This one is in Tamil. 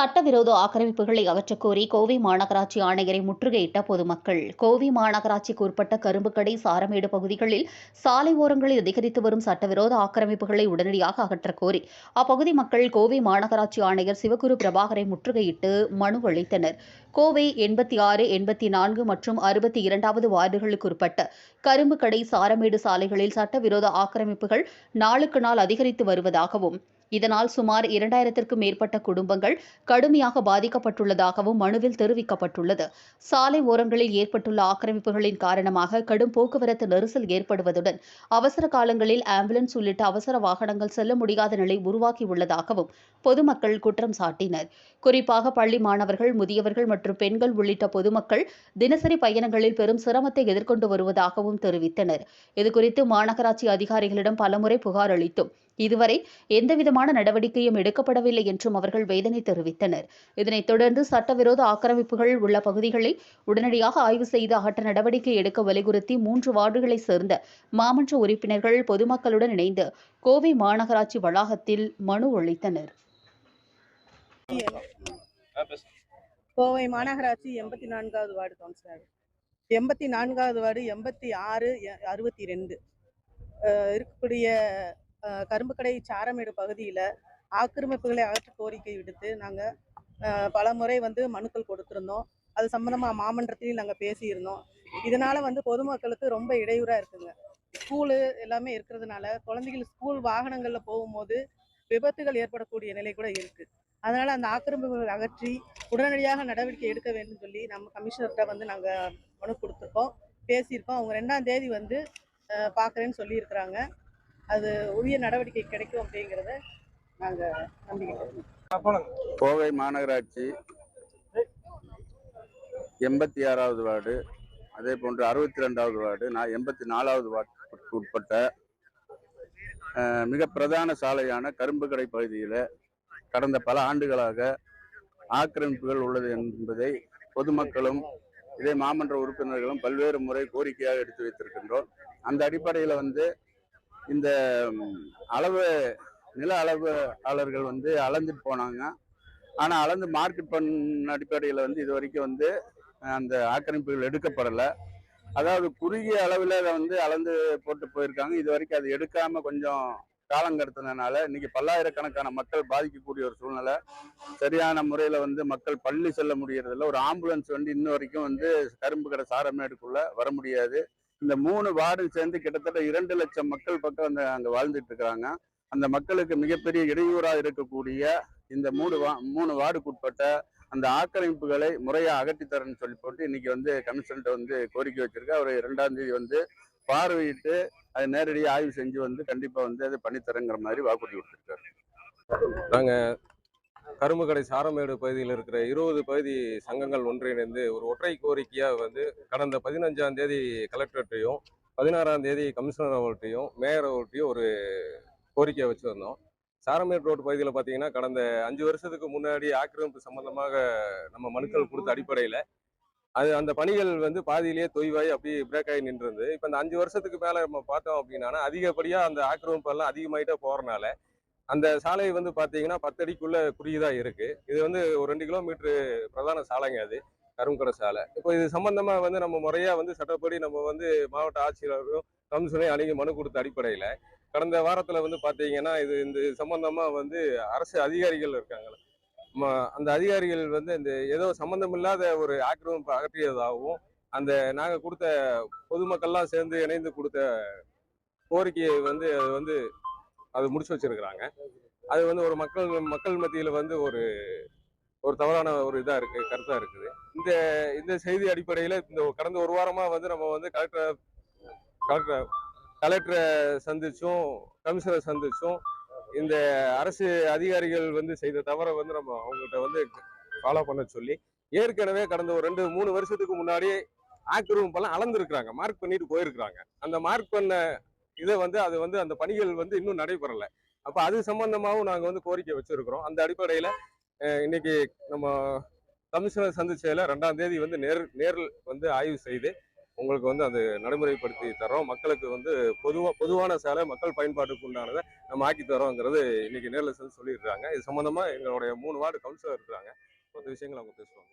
சட்டவிரோத ஆக்கிரமிப்புகளை அகற்றக் கோரி கோவை மாநகராட்சி ஆணையரை முற்றுகையிட்ட பொதுமக்கள். கோவை மாநகராட்சிக்கு உட்பட்ட கரும்புக்கடை சாரமேடு பகுதிகளில் சாலை ஓரங்களில் அதிகரித்து வரும் சட்டவிரோத ஆக்கிரமிப்புகளை உடனடியாக அகற்றக்கோரி அப்பகுதி மக்கள் கோவை மாநகராட்சி ஆணையர் சிவகுரு பிரபாகரை முற்றுகையிட்டு மனு அளித்தனர். கோவை எண்பத்தி ஆறு எண்பத்தி நான்கு மற்றும் அறுபத்தி இரண்டாவது வார்டுகளுக்கு உட்பட்ட கரும்புக்கடை சாரமேடு சாலைகளில் சட்டவிரோத ஆக்கிரமிப்புகள் நாளுக்கு நாள் அதிகரித்து வருவதாகவும் இதனால் சுமார் இரண்டாயிரத்திற்கும் மேற்பட்ட குடும்பங்கள் கடுமையாக பாதிக்கப்பட்டுள்ளதாகவும் மனுவில் தெரிவிக்கப்பட்டுள்ளது. சாலை ஓரங்களில் ஏற்பட்டுள்ள ஆக்கிரமிப்புகளின் காரணமாக கடும் போக்குவரத்து நெரிசல் ஏற்படுவதுடன் அவசர காலங்களில் ஆம்புலன்ஸ் உள்ளிட்ட அவசர வாகனங்கள் செல்ல முடியாத நிலை உருவாக்கியுள்ளதாகவும் பொதுமக்கள் குற்றம் சாட்டினர். குறிப்பாக பள்ளி மாணவர்கள் முதியவர்கள் மற்றும் பெண்கள் உள்ளிட்ட பொதுமக்கள் தினசரி பயணங்களில் பெரும் சிரமத்தை எதிர்கொண்டு வருவதாகவும் தெரிவித்தனர். இதுகுறித்து மாநகராட்சி அதிகாரிகளிடம் பலமுறை புகார் அளித்தும் இதுவரை எந்தவிதமான நடவடிக்கையும் எடுக்கப்படவில்லை என்றும் அவர்கள் வேதனை தெரிவித்தனர். இதனைத் தொடர்ந்து சட்டவிரோத ஆக்கிரமிப்புகள் உள்ள பகுதிகளை உடனடியாக ஆய்வு செய்து அகற்ற நடவடிக்கை எடுக்க வலியுறுத்தி மூன்று வார்டுகளைச் சேர்ந்த மாமன்ற உறுப்பினர்கள் பொதுமக்களுடன் இணைந்து கோவை மாநகராட்சி வளாகத்தில் மனு அளித்தனர். கோவை மாநகராட்சி எண்பத்தி நான்காவது வார்டு கவுன்சிலர். எண்பத்தி நான்காவது வார்டு எண்பத்தி ஆறு அறுபத்தி ரெண்டு. இருக்கக்கூடிய கரும்புக்கடை சாரமேடு பகுதியில் ஆக்கிரமிப்புகளை அகற்ற கோரிக்கை விடுத்து நாங்கள் பல முறை வந்து மனுக்கள் கொடுத்துருந்தோம். அது சம்மந்தமாக மாமன்றத்திலையும் நாங்கள் பேசியிருந்தோம். இதனால் வந்து பொதுமக்களுக்கு ரொம்ப இடையூறாக இருக்குங்க. ஸ்கூலு எல்லாமே இருக்கிறதுனால குழந்தைகள் ஸ்கூல் வாகனங்களில் போகும்போது விபத்துகள் ஏற்படக்கூடிய நிலை கூட இருக்குது அதனால் அந்த ஆக்கிரமிப்புகளை அகற்றி உடனடியாக நடவடிக்கை எடுக்க வேண்டும் சொல்லி நம்ம கமிஷனர்கிட்ட வந்து நாங்கள் மனு கொடுத்துருக்கோம். பேசியிருக்கோம். அவங்க ரெண்டாம் தேதி வந்து பார்க்குறேன்னு சொல்லியிருக்கிறாங்க. அது உரிய நடவடிக்கை கிடைக்கும் அப்படிங்கிறத நாங்கள் நம்பிக்கை கோவை மாநகராட்சி எண்பத்தி ஆறாவது வார்டு அதே போன்று அறுபத்தி ரெண்டாவது வார்டு நான் எண்பத்தி நாலாவது வார்டுக்கு உட்பட்ட மிக பிரதான சாலையான கரும்புக்கடை பகுதியில் கடந்த பல ஆண்டுகளாக ஆக்கிரமிப்புகள் உள்ளது என்பதை பொதுமக்களும் இதே மாமன்ற உறுப்பினர்களும் பல்வேறு முறை கோரிக்கையாக எடுத்து வைத்திருக்கின்றோம். அந்த அடிப்படையில் வந்து இந்த அளவு நில அளவாளர்கள் வந்து அளந்துட்டு போனாங்க. ஆனால் அளந்து மார்க்கெட் பண்ண அடிப்படையில் வந்து இது வரைக்கும் வந்து அந்த ஆக்கிரமிப்புகள் எடுக்கப்படலை. அதாவது குறுகிய அளவில் அதை வந்து அளந்து போட்டு போயிருக்காங்க. இது வரைக்கும் அது எடுக்காமல் கொஞ்சம் காலம் கடத்தினால இன்னைக்கு பல்லாயிரக்கணக்கான மக்கள் பாதிக்கக்கூடிய ஒரு சூழ்நிலை. சரியான முறையில் வந்து மக்கள் பள்ளி செல்ல முடியறதில்ல. ஒரு ஆம்புலன்ஸ் வந்து இன்ன வரைக்கும் வந்து கரும்பு கடை சாரமேடுக்குள்ளே வர முடியாது. இந்த மூணு வார்டும் சேர்ந்து கிட்டத்தட்ட இரண்டு லட்சம் மக்கள் பக்கம் அந்த அங்கே வாழ்ந்துட்டு இருக்கிறாங்க அந்த மக்களுக்கு மிகப்பெரிய இடையூறாக இருக்கக்கூடிய இந்த மூணு வா மூணு வார்டுக்குட்பட்ட அந்த ஆக்கிரமிப்புகளை முறையாக அகற்றித்தரேன்னு சொல்லி போட்டு இன்னைக்கு வந்து கமிஷன்கிட்ட வந்து கோரிக்கை வச்சிருக்கு. அவர் இரண்டாம் தேதி வந்து பார்வையிட்டு அதை நேரடியாக ஆய்வு செஞ்சு வந்து கண்டிப்பாக வந்து அதை பண்ணித்தரேங்கிற மாதிரி வாக்குறுதி கொடுத்துருக்காரு. நாங்கள் கரும்புக்கடை சாரமேடு பகுதியில் இருக்கிற இருபது பகுதி சங்கங்கள் ஒன்றிணைந்து ஒரு ஒற்றை கோரிக்கையாக வந்து கடந்த பதினஞ்சாம் தேதி கலெக்டர்கிட்டையும் பதினாறாம் தேதி கமிஷனர் அவர்கிட்டையும் மேயர் அவர்கிட்டையும் ஒரு கோரிக்கையை வச்சுருந்தோம். சாரமேடு ரோடு பகுதியில் பார்த்தீங்கன்னா கடந்த அஞ்சு வருஷத்துக்கு முன்னாடி ஆக்கிரமிப்பு சம்பந்தமாக நம்ம மனுக்கள் கொடுத்த அடிப்படையில் அது அந்த பணிகள் வந்து பாதியிலேயே தொய்வாய் அப்படியே பிரேக் ஆகி நின்றுருந்து இப்போ இந்த அஞ்சு வருஷத்துக்கு மேலே நம்ம பார்த்தோம் அப்படின்னா அதிகப்படியாக அந்த ஆக்கிரமிப்பு எல்லாம் அதிகமாயிட்டே போகிறனால அந்த சாலை வந்து பார்த்தீங்கன்னா பத்தடிக்குள்ள குறுகியதாக இருக்கு. இது வந்து ஒரு ரெண்டு கிலோமீட்டரு பிரதான சாலைங்க அது கருங்கடை சாலை. இப்போ இது சம்பந்தமா வந்து நம்ம முறையா வந்து சட்டப்படி நம்ம வந்து மாவட்ட ஆட்சியரும் கமிஷனையும் அணுகி மனு கொடுத்த அடிப்படையில் கடந்த வாரத்தில் வந்து பாத்தீங்கன்னா இது இந்த சம்பந்தமா வந்து அரசு அதிகாரிகள் இருக்காங்கல்ல ம- அந்த அதிகாரிகள் வந்து இந்த ஏதோ சம்பந்தமில்லாத ஒரு ஆக்கிரமிப்பு அகற்றியதாகவும் அந்த நாங்கள் கொடுத்த பொதுமக்கள்லாம் சேர்ந்து இணைந்து கொடுத்த கோரிக்கையை வந்து அது வந்து அது முடிச்சு வச்சிருக்கிறாங்க. அது வந்து ஒரு மக்கள் மக்கள் மத்தியில் வந்து ஒரு ஒரு தவறான ஒரு இதாக இருக்கு கருத்தாக இருக்குது. இந்த இந்த செய்தி அடிப்படையில் இந்த கடந்த ஒரு வாரமாக வந்து நம்ம வந்து கலெக்டர் கலெக்டர் கலெக்டரை சந்திச்சும் கமிஷனரை சந்திச்சும் இந்த அரசு அதிகாரிகள் வந்து செய்த தவறை வந்து நம்ம அவங்ககிட்ட வந்து ஃபாலோ பண்ண சொல்லி ஏற்கனவே கடந்த ஒரு ரெண்டு மூணு வருஷத்துக்கு முன்னாடி ஆக்கிரமிப்பெல்லாம் அளந்துருக்குறாங்க. மார்க் பண்ணிட்டு போயிருக்கிறாங்க. அந்த மார்க் பண்ண இதை வந்து அது வந்து அந்த பணிகள் வந்து இன்னும் நடைபெறலை. அப்போ அது சம்பந்தமாகவும் நாங்கள் வந்து கோரிக்கை வச்சிருக்கிறோம். அந்த அடிப்படையில் இன்னைக்கு நம்ம கமிஷனர் சந்திச்சதில் ரெண்டாம் தேதி வந்து நேர் நேரில் வந்து ஆய்வு செய்து உங்களுக்கு வந்து அது நடைமுறைப்படுத்தி தரோம் மக்களுக்கு வந்து பொதுவா பொதுவான சேலை மக்கள் பயன்பாட்டுக்கு உண்டானதை நம்ம ஆக்கி தரோங்கிறது இன்னைக்கு நேரில் சொல்லி சொல்லிடுறாங்க. இது சம்பந்தமா எங்களுடைய மூணு வார்டு கவுன்சிலர் இருக்கிறாங்க மற்ற விஷயங்கள் அவங்க பேசுவாங்க.